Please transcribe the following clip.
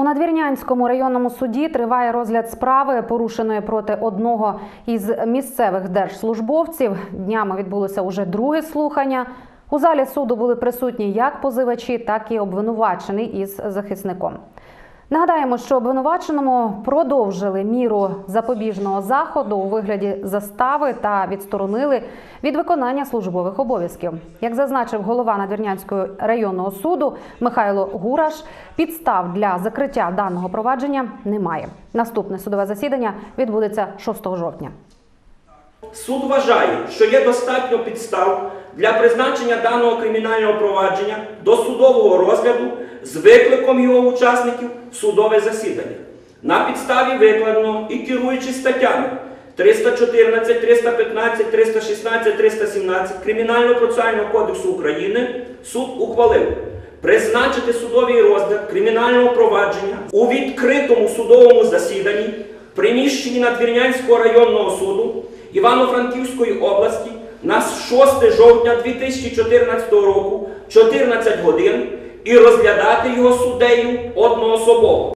У Надвірнянському районному суді триває розгляд справи, порушеної проти одного із місцевих держслужбовців. Днями відбулося уже друге слухання. У залі суду були присутні як позивачі, так і обвинувачений із захисником. Нагадаємо, що обвинуваченому продовжили міру запобіжного заходу у вигляді застави та відсторонили від виконання службових обов'язків. Як зазначив голова Надвірнянського районного суду Михайло Гураш, підстав для закриття даного провадження немає. Наступне судове засідання відбудеться 6 жовтня. Суд вважає, що є достатньо підстав для призначення даного кримінального провадження до судового розгляду з викликом його учасників в судове засідання. На підставі викладеного і керуючись статтями 314, 315, 316, 317 Кримінального процесуального кодексу України суд ухвалив призначити судовий розгляд кримінального провадження у відкритому судовому засіданні приміщенні Надвірнянського районного суду Івано-Франківської області на 6 жовтня 2014 року 14 годин і розглядати його суддею одноособово.